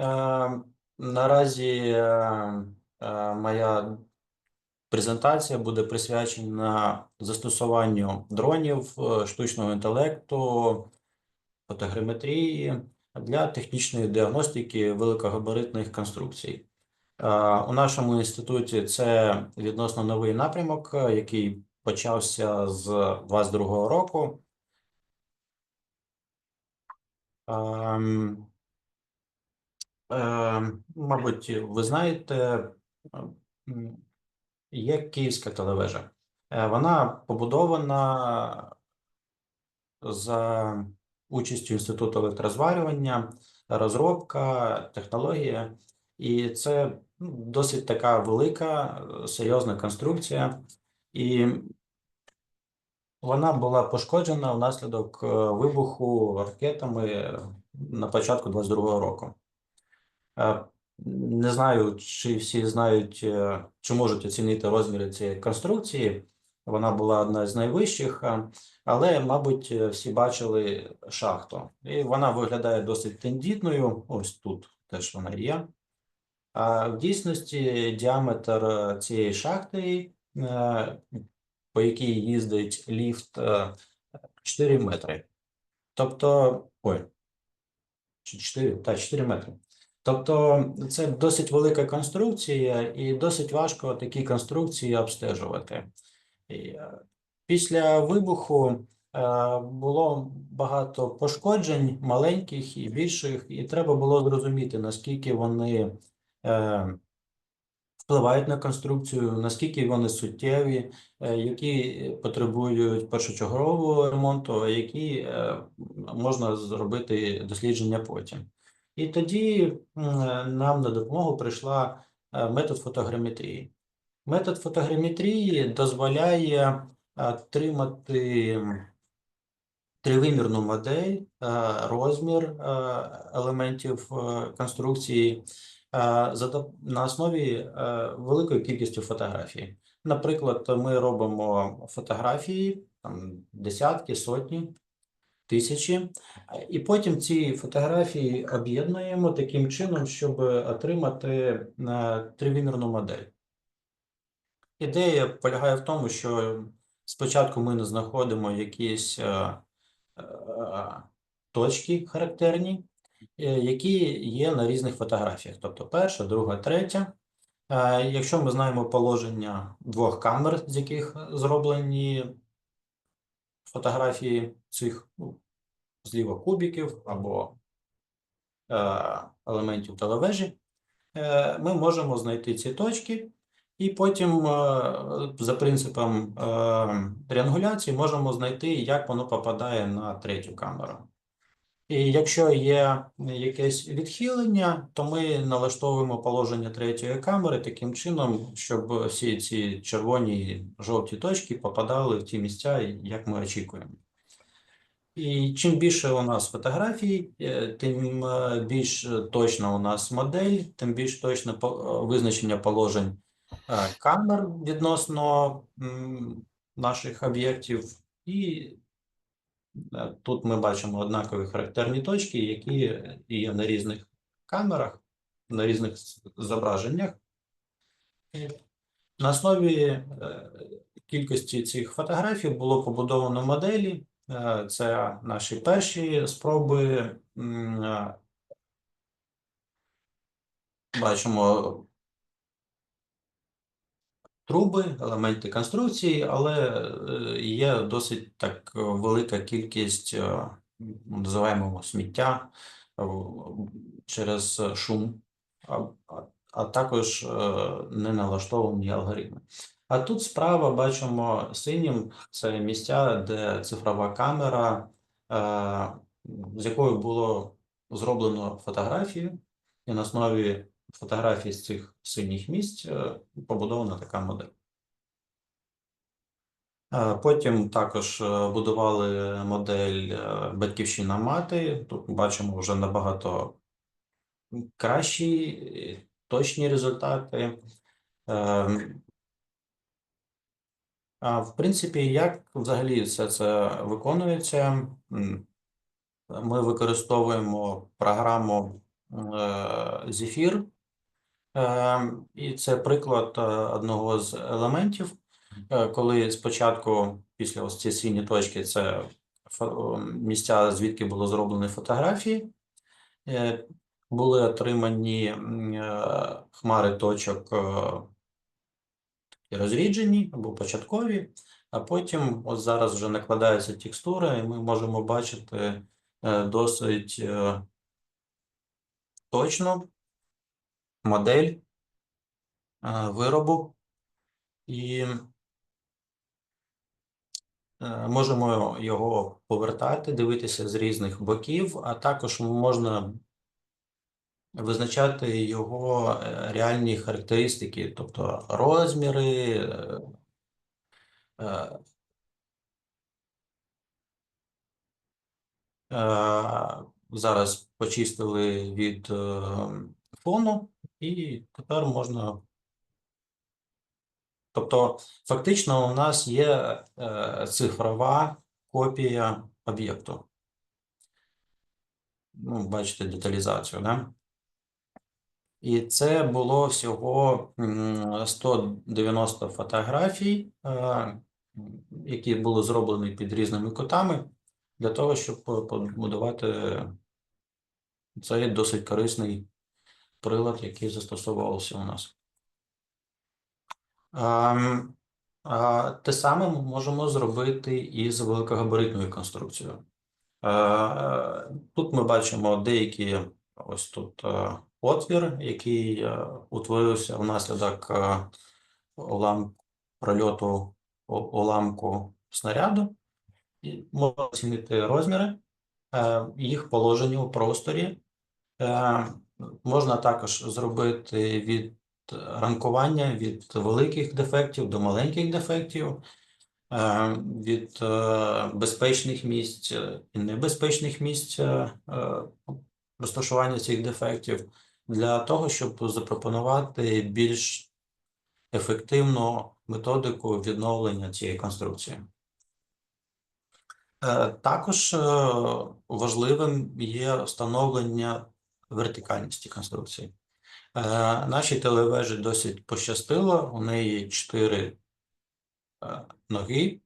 Е, Наразі е, е, моя презентація буде присвячена застосуванню дронів, штучного інтелекту, фотограметрії для технічної діагностики великогабаритних конструкцій. У нашому інституті це відносно новий напрямок, який почався з 22-го року. Е, Мабуть, ви знаєте, е, є Київська телевежа. Е, Вона побудована за участю Інституту електрозварювання, розробка, технологія, і це ну, досить така велика, серйозна конструкція, і вона була пошкоджена внаслідок вибуху ракетами на початку 22-го року. Е, Не знаю, чи всі знають, е, чи можуть оцінити розміри цієї конструкції. Вона була одна з найвищих, е, але, мабуть, всі бачили шахту. І вона виглядає досить тендітною. Ось тут теж вона є. А в дійсності діаметр цієї шахти, по якій їздить ліфт, е, 4 метри. Тобто, ой, чи 4, та 4 метри. Тобто це досить велика конструкція, і досить важко такі конструкції обстежувати. Е, Після вибуху е, було багато пошкоджень, маленьких і більших, і треба було зрозуміти, наскільки вони е, впливають на конструкцію, наскільки вони суттєві, які потребують першочергового ремонту, які можна зробити дослідження потім. І тоді нам на допомогу прийшла е, метод фотограметрії. Метод фотограметрії дозволяє е, отримати тривимірну модель, е, розмір е, елементів е, конструкції е, на основі е, великої кількості фотографій. Наприклад, ми робимо фотографії, там десятки, сотні, тисячі, і потім ці фотографії об'єднуємо таким чином, щоб отримати е, тривимірну модель. Ідея полягає в тому, що спочатку ми не знаходимо якісь е, е, точки характерні, які є на різних фотографіях, тобто перша, друга, третя. Якщо ми знаємо положення двох камер, з яких зроблені фотографії цих ну, зліва кубиків або е, елементів телевежі, е, ми можемо знайти ці точки, і потім е, за принципом е, тріангуляції можемо знайти, як воно попадає на третю камеру. І якщо є якесь відхилення, то ми налаштовуємо положення третьої камери таким чином, щоб всі ці червоні жовті точки попадали в ті місця, як ми очікуємо. І чим більше у нас фотографій, е, тим е, більш точна у нас модель, тим більш точне е, визначення положень камер відносно наших об'єктів. І тут ми бачимо однакові характерні точки, які є на різних камерах, на різних зображеннях. На основі е, кількості цих фотографій було побудовано моделі. Е, Це наші перші спроби. Е, Бачимо труби, елементи конструкції, але е, є досить так е, велика кількість е, називаємо сміття через шум, а, а- також е, не налаштовані алгоритми. А тут справа бачимо синім це місця, де цифрова камера, з якою було зроблено фотографію, і на основі фотографій з цих синіх місць е, побудована така модель. Е, Потім також е, будували модель Батьківщина мати. Тут бачимо вже набагато кращі, точні результати. В принципі, як взагалі все це виконується? Ми використовуємо програму. Е, І це приклад е, одного з елементів, е, коли спочатку, після ось цієї сині точки, це місця, звідки було зроблені фотографії, е, були отримані е, хмари точок е, і розріджені або початкові, а потім от зараз вже накладається текстура, і ми можемо бачити е, досить е, точну модель виробу. І е, можемо його повертати, дивитися з різних боків, а також можна визначати його е, реальні характеристики, тобто розміри, е, Зараз почистили від фону, і тепер можна. Тобто, фактично, у нас є е, цифрова копія об'єкту. Ну, бачите деталізацію, да? І це було всього 190 фотографій, е, які були зроблені під різними кутами, для того, щоб побудувати цей досить корисний прилад, який застосовувався у нас. Ем, Те саме ми можемо зробити і з великогабаритною конструкцією. Е, Тут ми бачимо деякі ось тут е, отвір, який е, утворився внаслідок е, улам, прольоту уламку снаряду. Можна оцінити розміри, їх положення у просторі. Можна також зробити від ранкування від великих дефектів до маленьких дефектів, е, від е, безпечних місць і небезпечних місць е, розташування цих дефектів для того, щоб запропонувати більш ефективну методику відновлення цієї конструкції. Також важливим є встановлення вертикальності конструкції. Е, Нашій телевежі досить пощастило, у неї чотири е, ноги,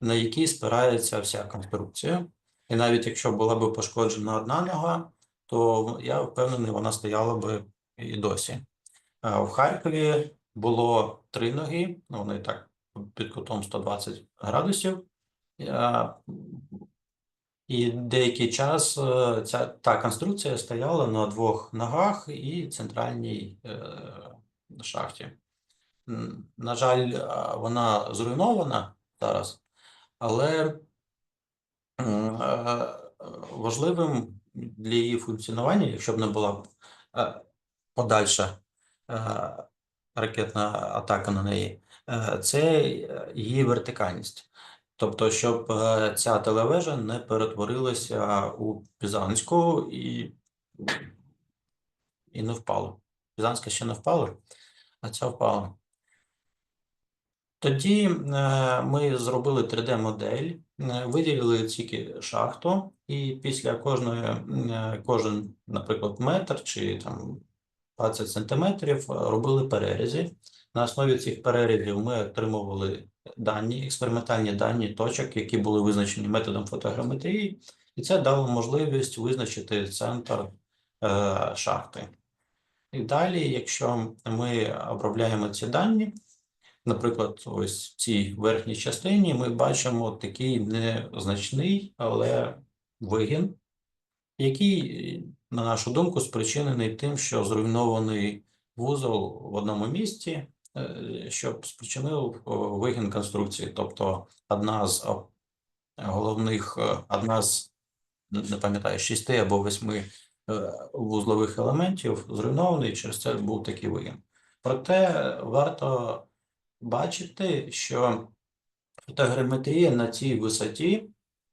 на які спирається вся конструкція. І навіть якщо була б пошкоджена одна нога, то я впевнений, вона стояла би і досі. Е, В Харкові було три ноги, ну, вони так під кутом 120 градусів. І деякий час е, ця та конструкція стояла на двох ногах і центральній е, шахті. На жаль, е, вона зруйнована зараз, але важливим для її функціонування, якщо б не була подальша ракетна атака на неї, це її вертикальність. Тобто, щоб е, ця телевежа не перетворилася у Пізанську і, і не впала. Пізанська ще не впала, а ця впала. Тоді е, ми зробили 3D-модель, е, виділили тільки шахту, і після кожної, кожен, наприклад, метр чи там 20 сантиметрів робили перерізи. На основі цих перерізів ми отримували дані, експериментальні дані точок, які були визначені методом фотограметрії, і це дало можливість визначити центр е, шахти. І далі, якщо ми обробляємо ці дані, наприклад, ось в цій верхній частині ми бачимо такий незначний, але вигін, який, на нашу думку, спричинений тим, що зруйнований вузол в одному місці, що спричинив вигін конструкції. Тобто одна з головних, е, одна з, не пам'ятаю, шести або восьми е, вузлових елементів зруйнований, через це був такий вигін. Проте варто бачити, що фотограметрія на цій висоті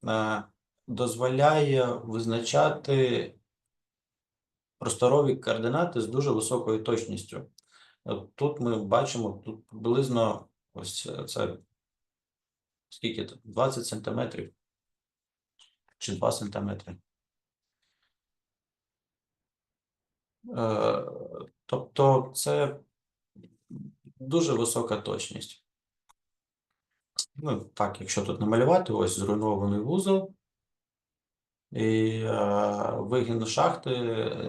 е, дозволяє визначати просторові координати з дуже високою точністю. Тут ми бачимо тут приблизно ось це- це скільки тут? 20 сантиметрів чи 2 сантиметри. Е, Тобто це дуже висока точність. Ну, так, якщо тут намалювати, ось зруйнований вузол, і е, вигін шахти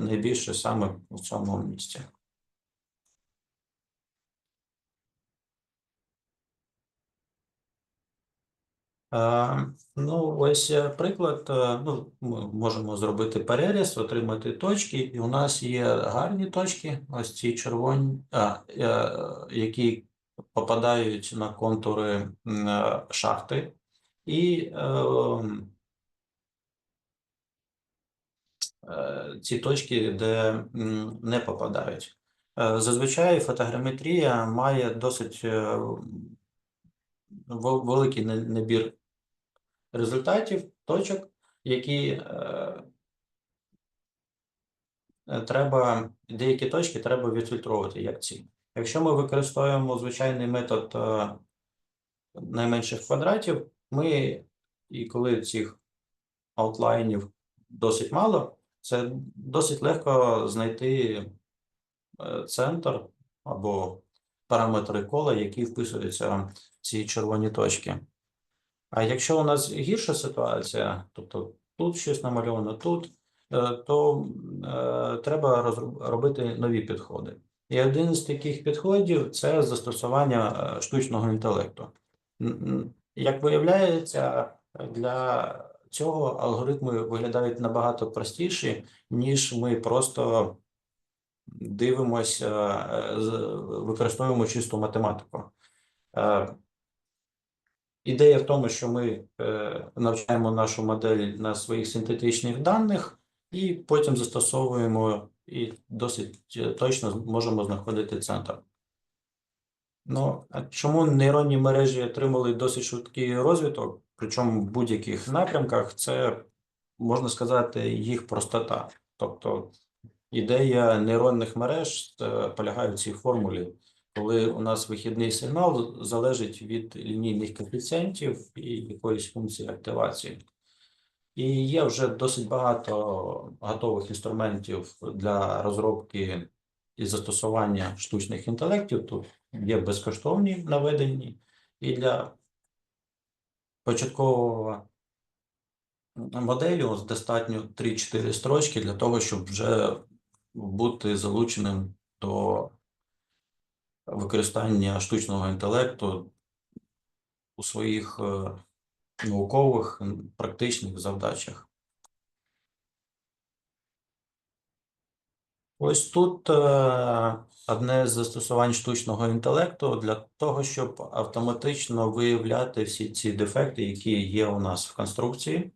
найбільше саме в цьому місці. Ну, ось е, приклад. е, Ну, ми можемо зробити переріз, отримати точки, і у нас є гарні точки, ось ці червоні, а, е, які попадають на контури е, шахти, і е, е, ці точки, де не попадають. Е, Зазвичай фотограметрія має досить е, великий на- набір результатів, точок, які е, е, треба, деякі точки треба відфільтровувати як ці. Якщо ми використовуємо звичайний метод е, найменших квадратів, ми, і коли цих аутлайнів досить мало, це досить легко знайти центр або параметри кола, які вписуються в ці червоні точки. А якщо у нас гірша ситуація, тобто тут щось намальовано, тут, е, то е, треба робити нові підходи. І один з таких підходів це застосування е, штучного інтелекту. Як виявляється, для цього алгоритми виглядають набагато простіші, ніж ми просто дивимося, використовуємо чисту математику. Ідея в тому, що ми е, навчаємо нашу модель на своїх синтетичних даних, і потім застосовуємо і досить е, точно можемо знаходити центр. Ну, а чому нейронні мережі отримали досить швидкий розвиток, причому в будь-яких напрямках, це можна сказати їх простота. Тобто ідея нейронних мереж е, полягає в цій формулі, коли у нас вихідний сигнал залежить від лінійних коефіцієнтів і якоїсь функції активації. І є вже досить багато готових інструментів для розробки і застосування штучних інтелектів. Тут є безкоштовні наведені, і для початкового моделі достатньо 3-4 строчки для того, щоб вже бути залученим до використання штучного інтелекту у своїх е, наукових практичних завдачах. Ось тут е, одне з застосувань штучного інтелекту для того, щоб автоматично виявляти всі ці дефекти, які є у нас в конструкції.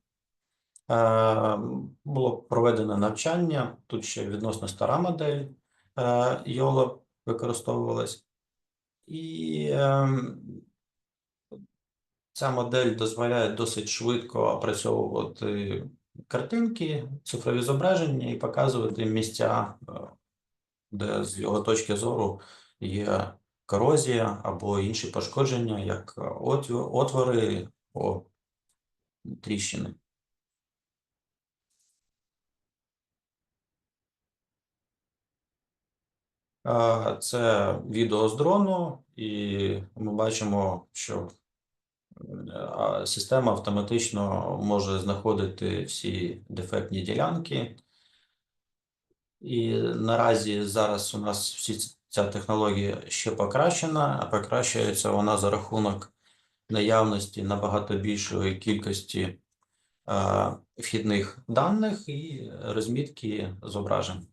Е, Було проведено навчання. Тут ще відносно стара модель YOLO використовувалась. І ем, ця модель дозволяє досить швидко опрацьовувати картинки, цифрові зображення і показувати місця, е, де з його точки зору є корозія або інші пошкодження, як е, отвори або тріщини. Це відео з дрону, і ми бачимо, що система автоматично може знаходити всі дефектні ділянки. І наразі зараз у нас всі ця технологія ще покращена, а покращується вона за рахунок наявності набагато більшої кількості е, вхідних даних і розмітки зображень.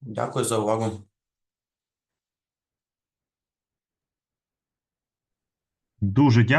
Дякую за увагу. Дуже дякую.